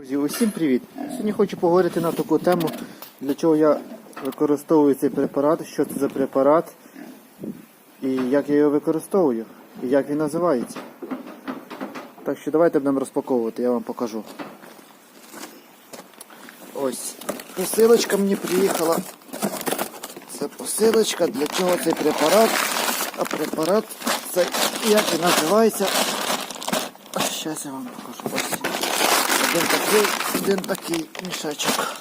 Друзі, усім привіт! Сьогодні хочу поговорити на таку тему, для чого я використовую цей препарат, що це за препарат і як я його використовую, і як він називається. Так що давайте будемо розпаковувати, я вам покажу. Ось посилочка мені приїхала. Це посилочка, для чого цей препарат. А препарат цей як він називається. Зараз я вам покажу. Ось. Один такий, один такий мішечок.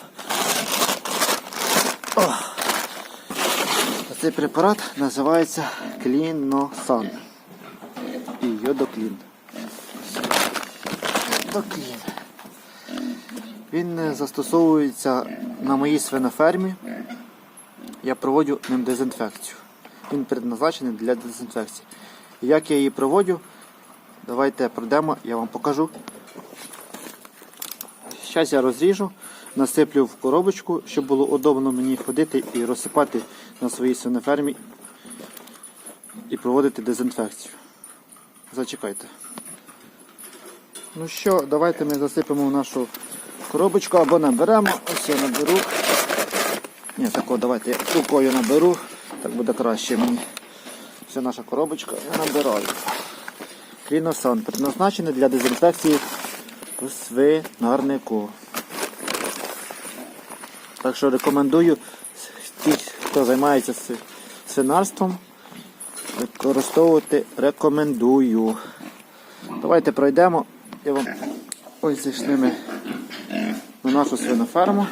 О. Цей препарат називається Кліносан. І йодоклін. Йодоклін. Він е, застосовується на моїй свинофермі. Я проводжу ним дезінфекцію. Він предназначений для дезінфекції. Як я її проводжу, давайте пройдемо, я вам покажу. Зараз я розріжу, насиплю в коробочку, щоб було удобно мені ходити і розсипати на своїй свинофермі і проводити дезінфекцію. Зачекайте. Ну що, давайте ми засипемо в нашу коробочку або наберемо. Ось я наберу. Ні, тако, давайте я рукою наберу, так буде краще мені. Це наша коробочка, я набираю. Кліносан предназначений для дезінфекції у свинарнику. Так що рекомендую ті, хто займається свинарством, використовувати рекомендую. Давайте пройдемо. Я вам ось зайшли ми на нашу свиноферму,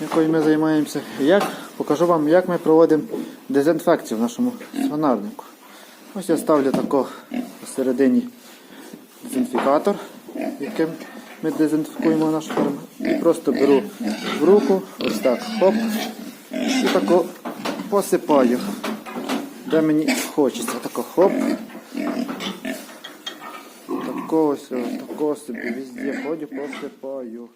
якою ми займаємося. Як, покажу вам, як ми проводимо дезінфекцію в нашому свинарнику. Ось я ставлю тако посередині дезінфікатор, яким ми дезінфікуємо нашу ферму. І просто беру в руку, ось так, хоп, і тако посипаю, де мені хочеться. Тако хоп. Тако ось, тако собі везде ходю, посипаю.